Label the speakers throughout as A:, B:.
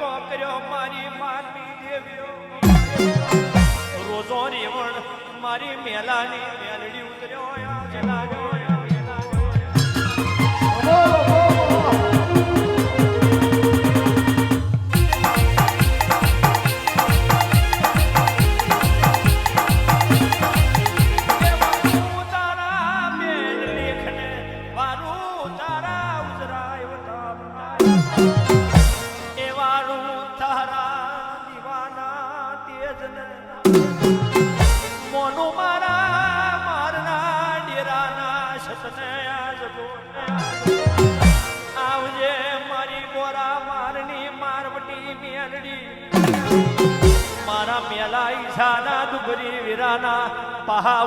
A: કોકર્યો મારી માની દેવ્યો રોજો રેવણ મારી મેલાની મેલડી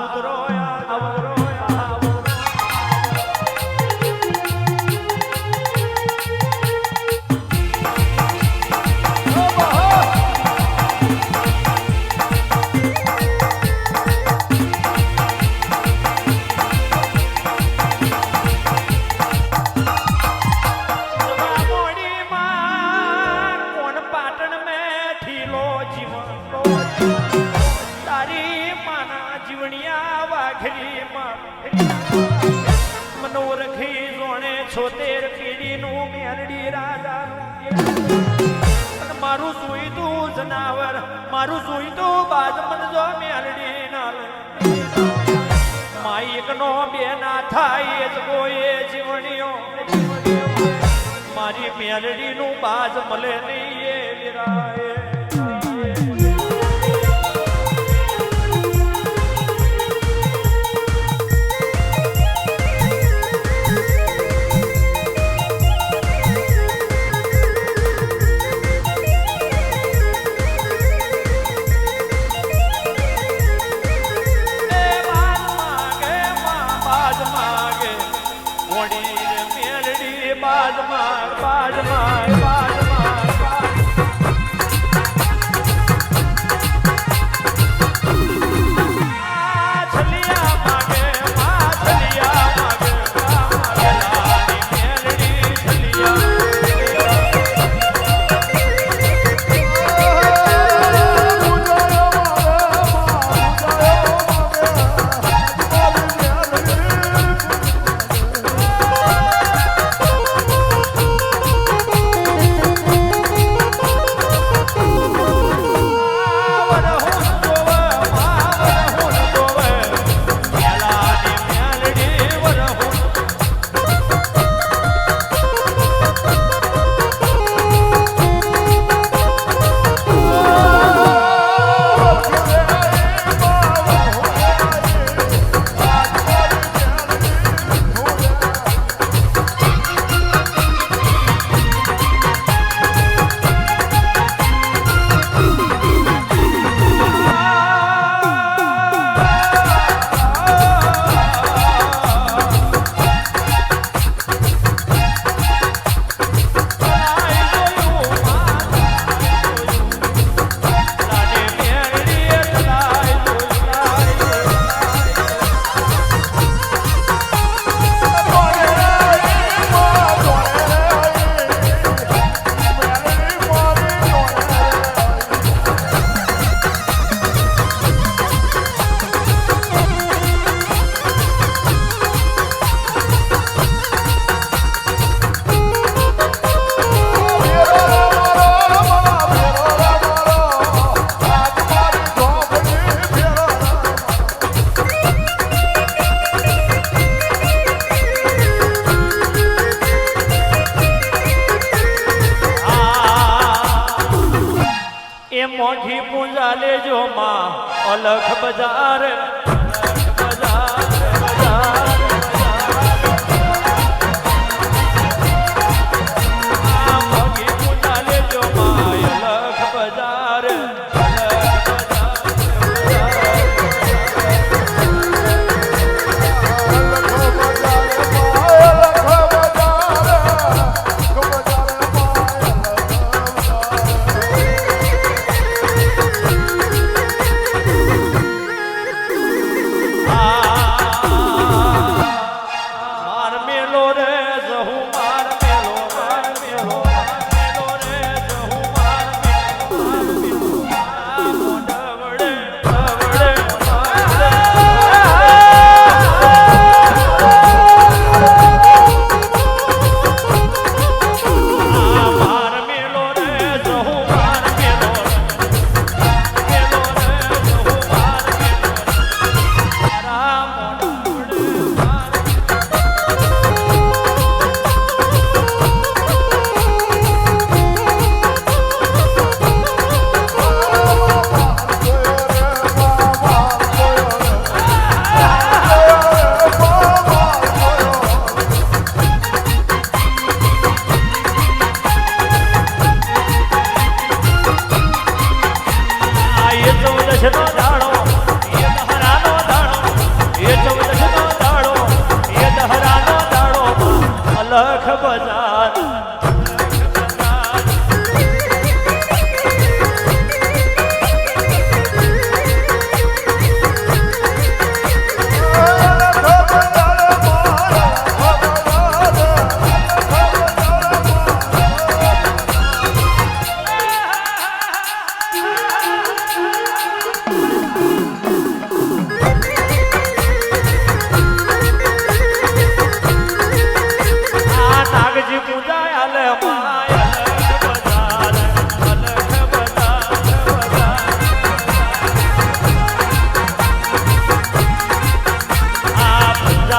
A: ઉતરો મારી મેરડીનું બાજ મળે નહીં એ વિરાય.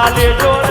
A: কালে জোর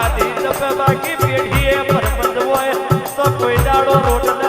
A: ખાધી બાકી પેઢીએ પરબંધ હોય તો કોઈ દાડો રોટ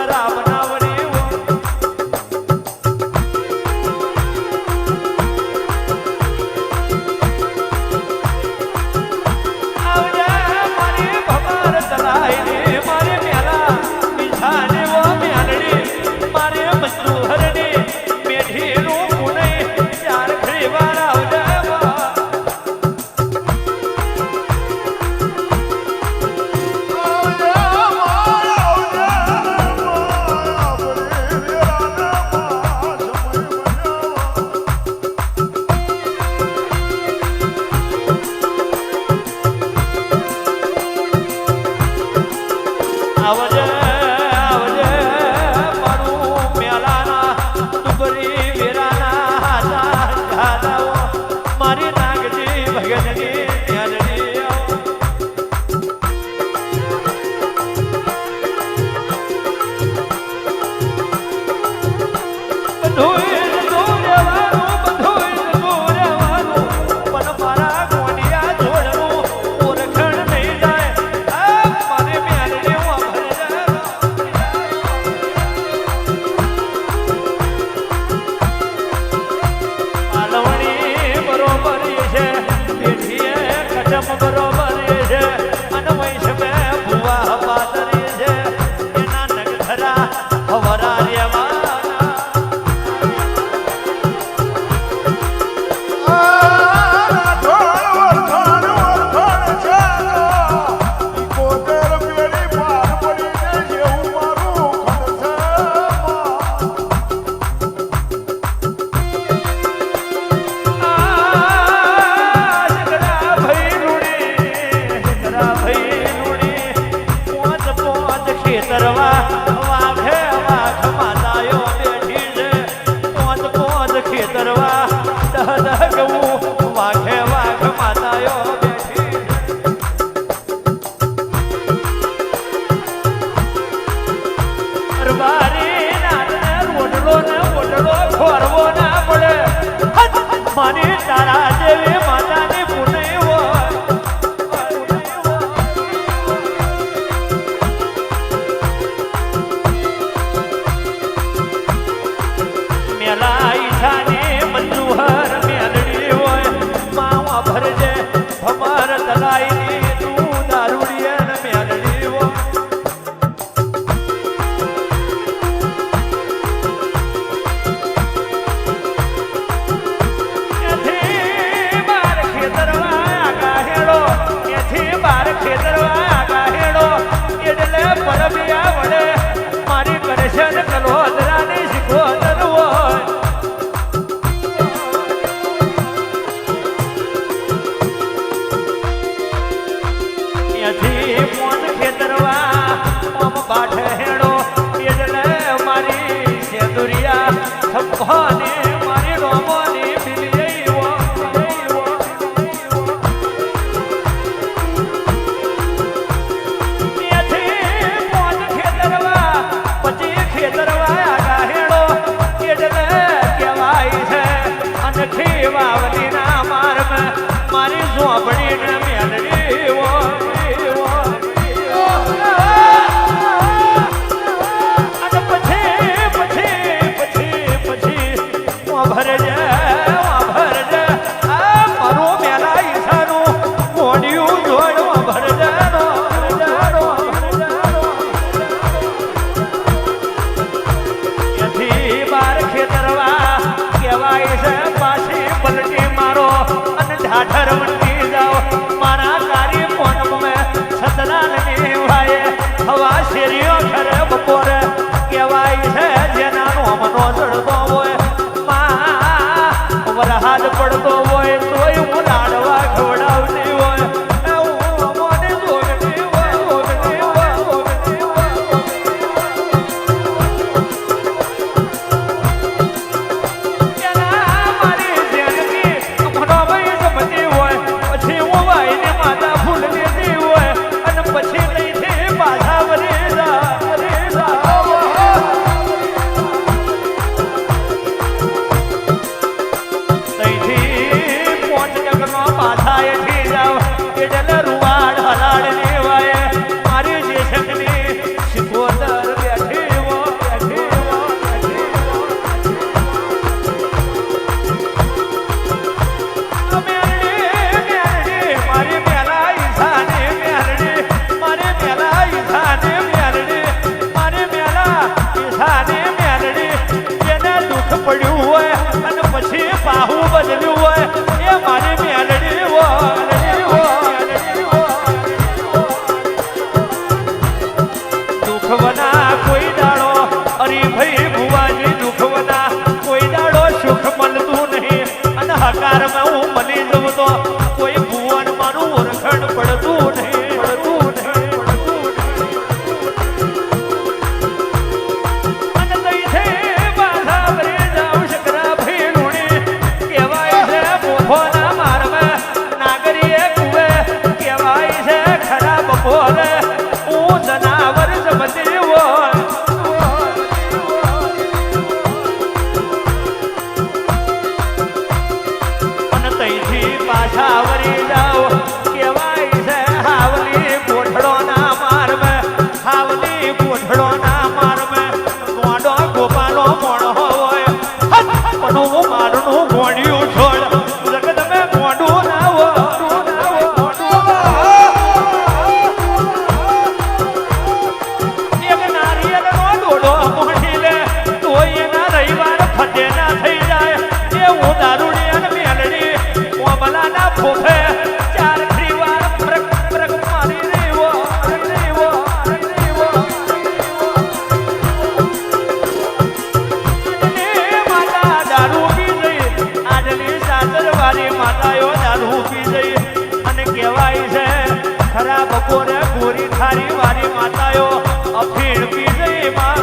A: બપોરે ગોરી ખારી વાળી માતાયો અફીણ પી જઈ માં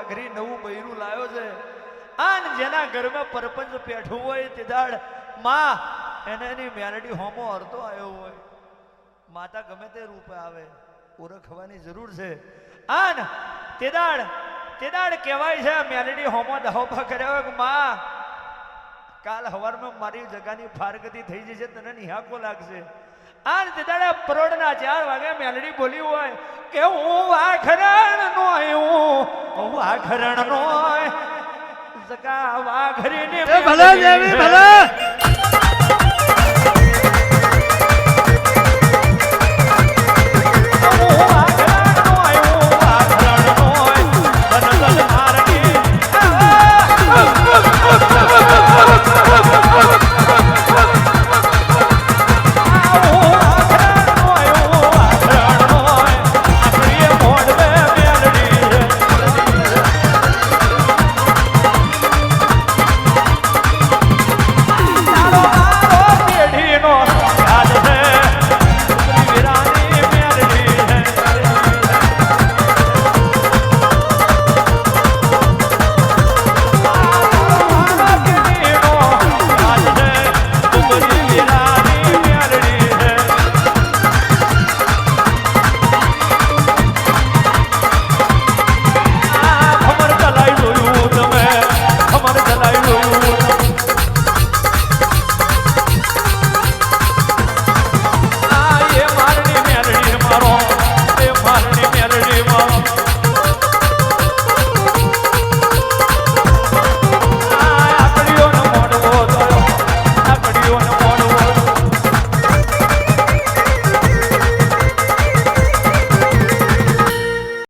A: વાઘરી નવું બૈરું લાયો છે. આન જેના ઘરમાં પરપંચ પેઠું હોય તે દાડમાં એને એની મેલડી હોમો હરતો આવ્યો હોય. માતા ગમે તે રૂપે આવે ઓળખવાની જરૂર છે. આન તે દાડ તે દાડ કહેવાય છે મેલડી હોમો દહોપા કર્યા હોયમાં કાલ હવારમાં મારી જગાની ફારગતી થઈ જશે, તને નિહાકો લાગશે. આ રીતે દાડે પરોડના ચાર વાગે મેલડી બોલી હોય કે હું વાઘરણ નો હું વાઘરણ નો જગા વાઘરીને
B: ભલે દેવી ભલે.